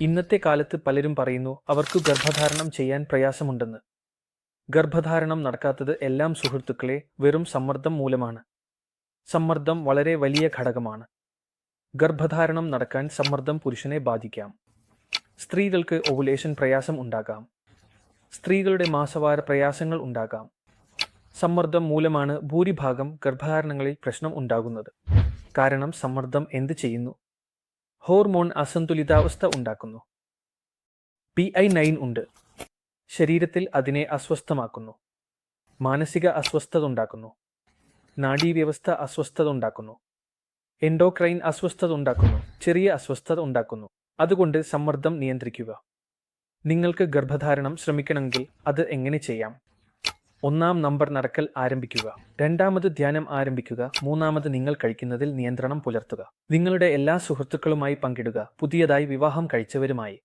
ഇന്നത്തെ കാലത്ത് പലരും പറയുന്നു അവർക്ക് ഗർഭധാരണം ചെയ്യാൻ പ്രയാസമുണ്ടെന്ന്. ഗർഭധാരണം നടക്കാത്തത് എല്ലാം സുഹൃത്തുക്കളെ വെറും സമ്മർദ്ദം മൂലമാണ്. സമ്മർദ്ദം വളരെ വലിയ ഘടകമാണ്. ഗർഭധാരണം നടക്കാൻ സമ്മർദ്ദം പുരുഷനെ ബാധിക്കാം. സ്ത്രീകൾക്ക് ഓവുലേഷൻ പ്രയാസം ഉണ്ടാകാം. സ്ത്രീകളുടെ മാസവാര പ്രയാസങ്ങൾ ഉണ്ടാകാം. സമ്മർദ്ദം മൂലമാണ് ഭൂരിഭാഗം ഗർഭധാരണങ്ങളിൽ പ്രശ്നം ഉണ്ടാകുന്നത്. കാരണം സമ്മർദ്ദം എന്ത് ചെയ്യുന്നു? ഹോർമോൺ അസന്തുലിതാവസ്ഥ ഉണ്ടാക്കുന്നു. പി ഐ നയൻ ഉണ്ട്. ശരീരത്തിൽ അതിനെ അസ്വസ്ഥമാക്കുന്നു. മാനസിക അസ്വസ്ഥത ഉണ്ടാക്കുന്നു. നാഡീവ്യവസ്ഥ അസ്വസ്ഥത ഉണ്ടാക്കുന്നു. എൻഡോക്രൈൻ അസ്വസ്ഥത ഉണ്ടാക്കുന്നു. ചെറിയ അസ്വസ്ഥത ഉണ്ടാക്കുന്നു. അതുകൊണ്ട് സമ്മർദ്ദം നിയന്ത്രിക്കുക. നിങ്ങൾക്ക് ഗർഭധാരണം ശ്രമിക്കണമെങ്കിൽ അത് എങ്ങനെ ചെയ്യാം? ഒന്നാം നമ്പർ നടക്കൽ ആരംഭിക്കുക. രണ്ടാമത് ധ്യാനം ആരംഭിക്കുക. മൂന്നാമത് നിങ്ങൾ കഴിക്കുന്നതിൽ നിയന്ത്രണം പുലർത്തുക. നിങ്ങളുടെ എല്ലാ സുഹൃത്തുക്കളുമായി പങ്കിടുക. പുതിയതായി വിവാഹം കഴിച്ചവരുമായി.